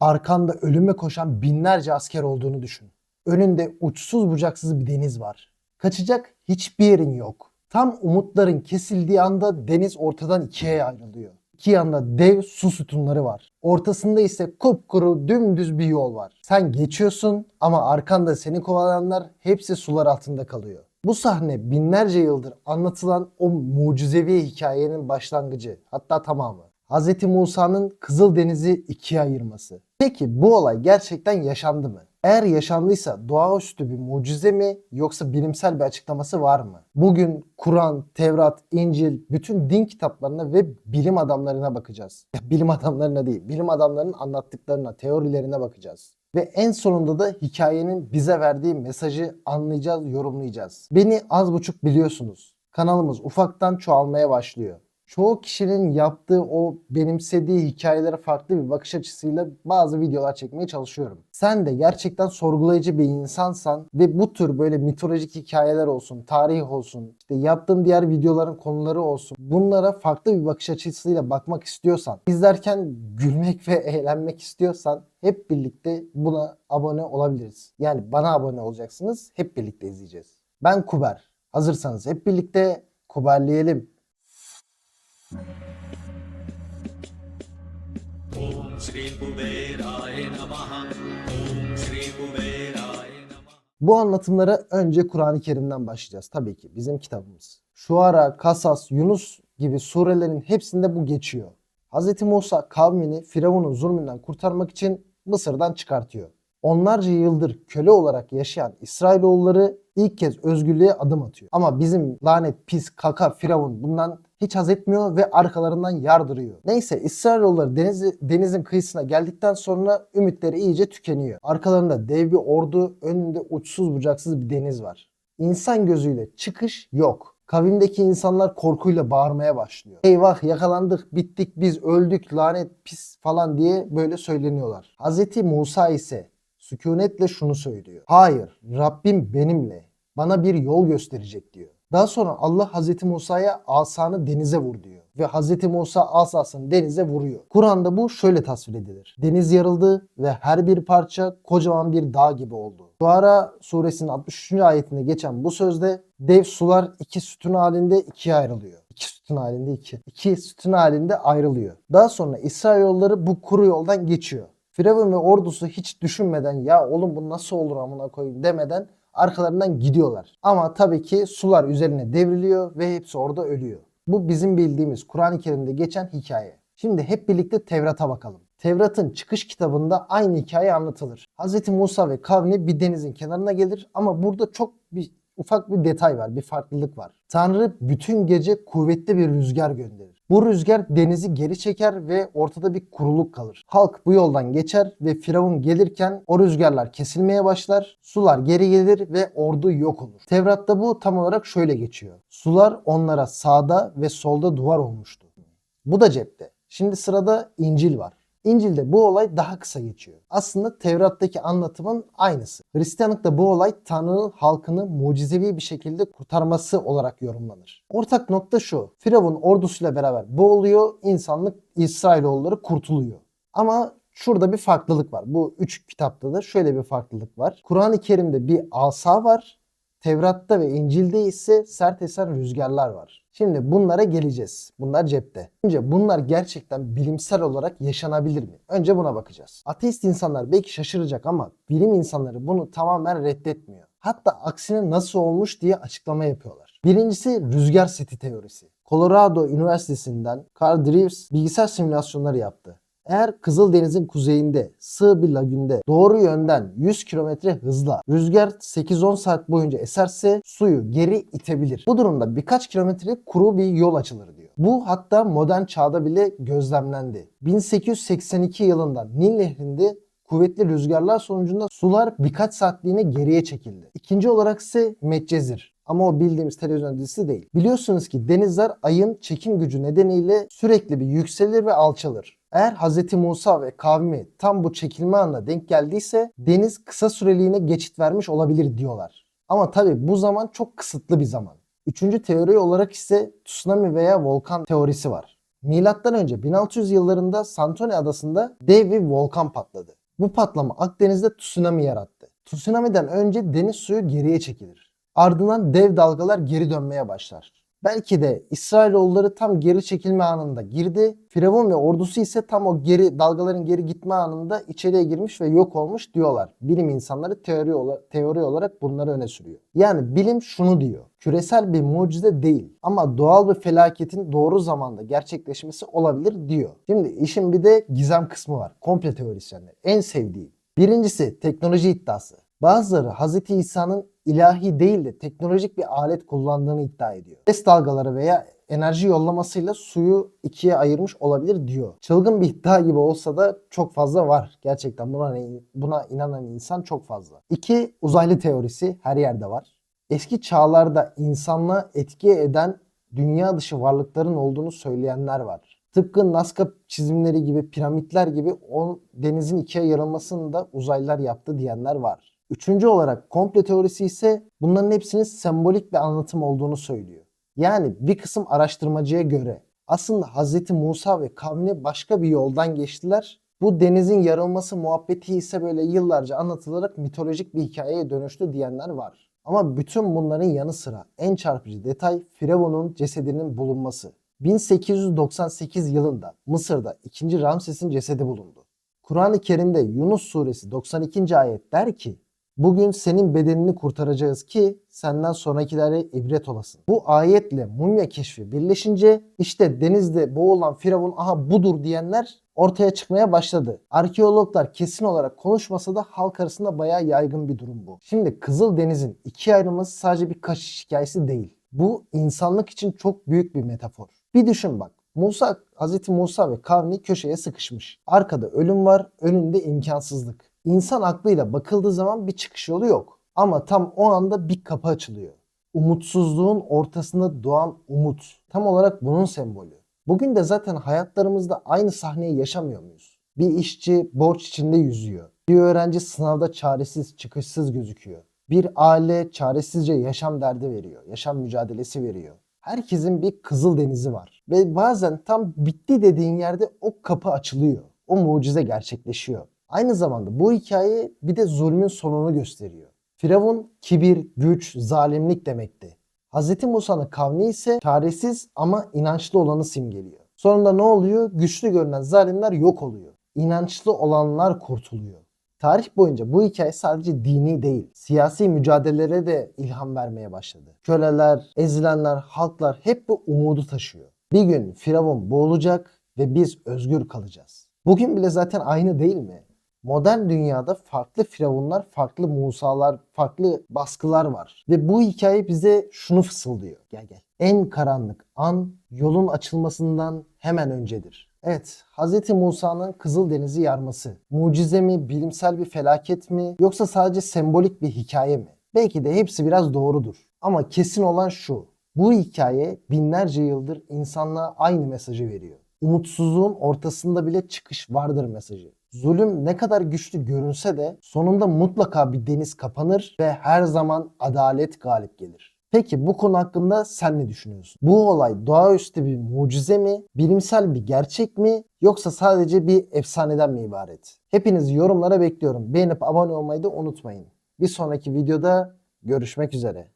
Arkanda ölüme koşan binlerce asker olduğunu düşün. Önünde uçsuz bucaksız bir deniz var. Kaçacak hiçbir yerin yok. Tam umutların kesildiği anda deniz ortadan ikiye ayrılıyor. İki yanda dev su sütunları var. Ortasında ise kupkuru dümdüz bir yol var. Sen geçiyorsun ama arkanda seni kovalayanlar hepsi sular altında kalıyor. Bu sahne binlerce yıldır anlatılan o mucizevi hikayenin başlangıcı hatta tamamı. Hz. Musa'nın Kızıldeniz'i ikiye ayırması. Peki bu olay gerçekten yaşandı mı? Eğer yaşandıysa doğaüstü bir mucize mi yoksa bilimsel bir açıklaması var mı? Bugün Kur'an, Tevrat, İncil, bütün din kitaplarına ve bilim adamlarına bakacağız. Ya bilim adamlarına değil, bilim adamlarının anlattıklarına, teorilerine bakacağız. Ve en sonunda da hikayenin bize verdiği mesajı anlayacağız, yorumlayacağız. Beni az buçuk biliyorsunuz. Kanalımız ufaktan çoğalmaya başlıyor çoğu kişinin yaptığı o benimsediği hikayelere farklı bir bakış açısıyla bazı videolar çekmeye çalışıyorum. Sen de gerçekten sorgulayıcı bir insansan ve bu tür böyle mitolojik hikayeler olsun, tarih olsun, işte yaptığım diğer videoların konuları olsun. Bunlara farklı bir bakış açısıyla bakmak istiyorsan, izlerken gülmek ve eğlenmek istiyorsan hep birlikte buna abone olabiliriz. Yani bana abone olacaksınız, hep birlikte izleyeceğiz. Ben Kuber. Hazırsanız hep birlikte kuberleyelim. Bu anlatımlara önce Kur'an-ı Kerim'den başlayacağız. Tabii ki bizim kitabımız. Şuara, Kasas, Yunus gibi surelerin hepsinde bu geçiyor. Hz. Musa kavmini Firavun'un zulmünden kurtarmak için Mısır'dan çıkartıyor. Onlarca yıldır köle olarak yaşayan İsrailoğulları ilk kez özgürlüğe adım atıyor. Ama bizim lanet pis kaka Firavun bundan hiç haz etmiyor ve arkalarından yardırıyor. Neyse İsrailoğulları denizi, denizin kıyısına geldikten sonra ümitleri iyice tükeniyor. Arkalarında dev bir ordu, önünde uçsuz bucaksız bir deniz var. İnsan gözüyle çıkış yok. Kavimdeki insanlar korkuyla bağırmaya başlıyor. Eyvah yakalandık, bittik, biz öldük, lanet, pis falan diye böyle söyleniyorlar. Hz. Musa ise sükunetle şunu söylüyor. Hayır, Rabbim benimle. Bana bir yol gösterecek diyor. Daha sonra Allah Hz. Musa'ya asanı denize vur diyor. Ve Hz. Musa asasını denize vuruyor. Kur'an'da bu şöyle tasvir edilir. Deniz yarıldı ve her bir parça kocaman bir dağ gibi oldu. Şuara suresinin 63. ayetinde geçen bu sözde dev sular iki sütun halinde ikiye ayrılıyor. İki sütun halinde iki. İki sütun halinde ayrılıyor. Daha sonra İsrailoğulları bu kuru yoldan geçiyor. Firavun ve ordusu hiç düşünmeden ya oğlum bu nasıl olur amına koyayım demeden arkalarından gidiyorlar. Ama tabii ki sular üzerine devriliyor ve hepsi orada ölüyor. Bu bizim bildiğimiz Kur'an-ı Kerim'de geçen hikaye. Şimdi hep birlikte Tevrat'a bakalım. Tevrat'ın çıkış kitabında aynı hikaye anlatılır. Hz. Musa ve kavmi bir denizin kenarına gelir ama burada çok bir ufak bir detay var, bir farklılık var. Tanrı bütün gece kuvvetli bir rüzgar gönderir. Bu rüzgar denizi geri çeker ve ortada bir kuruluk kalır. Halk bu yoldan geçer ve Firavun gelirken o rüzgarlar kesilmeye başlar, sular geri gelir ve ordu yok olur. Tevrat'ta bu tam olarak şöyle geçiyor. Sular onlara sağda ve solda duvar olmuştu. Bu da cepte. Şimdi sırada İncil var. İncil'de bu olay daha kısa geçiyor. Aslında Tevrat'taki anlatımın aynısı. Hristiyanlıkta bu olay Tanrı'nın halkını mucizevi bir şekilde kurtarması olarak yorumlanır. Ortak nokta şu. Firavun ordusuyla beraber boğuluyor, insanlık İsrailoğulları kurtuluyor. Ama şurada bir farklılık var. Bu üç kitapta da şöyle bir farklılık var. Kur'an-ı Kerim'de bir asa var. Tevrat'ta ve İncil'de ise sert esen rüzgarlar var. Şimdi bunlara geleceğiz. Bunlar cepte. Önce bunlar gerçekten bilimsel olarak yaşanabilir mi? Önce buna bakacağız. Ateist insanlar belki şaşıracak ama bilim insanları bunu tamamen reddetmiyor. Hatta aksine nasıl olmuş diye açıklama yapıyorlar. Birincisi rüzgar seti teorisi. Colorado Üniversitesi'nden Carl Dreves bilgisayar simülasyonları yaptı. Eğer Kızıldeniz'in kuzeyinde sığ bir lagünde doğru yönden 100 km hızla rüzgar 8-10 saat boyunca eserse suyu geri itebilir. Bu durumda birkaç kilometrelik kuru bir yol açılır diyor. Bu hatta modern çağda bile gözlemlendi. 1882 yılında Nil Nehri'nde kuvvetli rüzgarlar sonucunda sular birkaç saatliğine geriye çekildi. İkinci olarak ise Medcezir. Ama o bildiğimiz televizyon dizisi değil. Biliyorsunuz ki denizler ayın çekim gücü nedeniyle sürekli bir yükselir ve alçalır. Eğer Hz. Musa ve kavmi tam bu çekilme anına denk geldiyse deniz kısa süreliğine geçit vermiş olabilir diyorlar. Ama tabi bu zaman çok kısıtlı bir zaman. Üçüncü teori olarak ise tsunami veya volkan teorisi var. Milattan önce 1600 yıllarında Santorini adasında dev bir volkan patladı. Bu patlama Akdeniz'de tsunami yarattı. Tsunami'den önce deniz suyu geriye çekilir. Ardından dev dalgalar geri dönmeye başlar. Belki de İsrailoğulları tam geri çekilme anında girdi. Firavun ve ordusu ise tam o geri dalgaların geri gitme anında içeriye girmiş ve yok olmuş diyorlar. Bilim insanları teori, ola- teori olarak bunları öne sürüyor. Yani bilim şunu diyor. Küresel bir mucize değil ama doğal bir felaketin doğru zamanda gerçekleşmesi olabilir diyor. Şimdi işin bir de gizem kısmı var. Komple teorisyenler. En sevdiğim. Birincisi teknoloji iddiası. Bazıları Hz. İsa'nın ilahi değil de teknolojik bir alet kullandığını iddia ediyor. Ses dalgaları veya enerji yollamasıyla suyu ikiye ayırmış olabilir diyor. Çılgın bir iddia gibi olsa da çok fazla var. Gerçekten buna, buna inanan insan çok fazla. İki, uzaylı teorisi her yerde var. Eski çağlarda insanlığa etki eden dünya dışı varlıkların olduğunu söyleyenler var. Tıpkı Nazca çizimleri gibi, piramitler gibi o denizin ikiye yarılmasını da uzaylılar yaptı diyenler var. Üçüncü olarak komple teorisi ise bunların hepsinin sembolik bir anlatım olduğunu söylüyor. Yani bir kısım araştırmacıya göre aslında Hz. Musa ve kavmi başka bir yoldan geçtiler. Bu denizin yarılması muhabbeti ise böyle yıllarca anlatılarak mitolojik bir hikayeye dönüştü diyenler var. Ama bütün bunların yanı sıra en çarpıcı detay Firavun'un cesedinin bulunması. 1898 yılında Mısır'da 2. Ramses'in cesedi bulundu. Kur'an-ı Kerim'de Yunus suresi 92. ayet der ki Bugün senin bedenini kurtaracağız ki senden sonrakilere ibret olasın. Bu ayetle mumya keşfi birleşince işte denizde boğulan Firavun aha budur diyenler ortaya çıkmaya başladı. Arkeologlar kesin olarak konuşmasa da halk arasında bayağı yaygın bir durum bu. Şimdi Kızıldeniz'in ikiye ayrılması sadece bir kaçış hikayesi değil. Bu insanlık için çok büyük bir metafor. Bir düşün bak. Musa, Hz. Musa ve kavmi köşeye sıkışmış. Arkada ölüm var, önünde imkansızlık. İnsan aklıyla bakıldığı zaman bir çıkış yolu yok. Ama tam o anda bir kapı açılıyor. Umutsuzluğun ortasında doğan umut. Tam olarak bunun sembolü. Bugün de zaten hayatlarımızda aynı sahneyi yaşamıyor muyuz? Bir işçi borç içinde yüzüyor. Bir öğrenci sınavda çaresiz, çıkışsız gözüküyor. Bir aile çaresizce yaşam derdi veriyor. Yaşam mücadelesi veriyor. Herkesin bir kızıl denizi var. Ve bazen tam bitti dediğin yerde o kapı açılıyor. O mucize gerçekleşiyor. Aynı zamanda bu hikaye bir de zulmün sonunu gösteriyor. Firavun kibir, güç, zalimlik demekti. Hz. Musa'nın kavmi ise çaresiz ama inançlı olanı simgeliyor. Sonunda ne oluyor? Güçlü görünen zalimler yok oluyor. İnançlı olanlar kurtuluyor. Tarih boyunca bu hikaye sadece dini değil, siyasi mücadelelere de ilham vermeye başladı. Köleler, ezilenler, halklar hep bu umudu taşıyor. Bir gün Firavun boğulacak ve biz özgür kalacağız. Bugün bile zaten aynı değil mi? Modern dünyada farklı firavunlar, farklı Musalar, farklı baskılar var. Ve bu hikaye bize şunu fısıldıyor. Gel gel. En karanlık an yolun açılmasından hemen öncedir. Evet, Hz. Musa'nın Kızıldeniz'i yarması. Mucize mi, bilimsel bir felaket mi, yoksa sadece sembolik bir hikaye mi? Belki de hepsi biraz doğrudur. Ama kesin olan şu. Bu hikaye binlerce yıldır insanlığa aynı mesajı veriyor. Umutsuzluğun ortasında bile çıkış vardır mesajı. Zulüm ne kadar güçlü görünse de sonunda mutlaka bir deniz kapanır ve her zaman adalet galip gelir. Peki bu konu hakkında sen ne düşünüyorsun? Bu olay doğaüstü bir mucize mi, bilimsel bir gerçek mi yoksa sadece bir efsaneden mi ibaret? Hepinizi yorumlara bekliyorum. Beğenip abone olmayı da unutmayın. Bir sonraki videoda görüşmek üzere.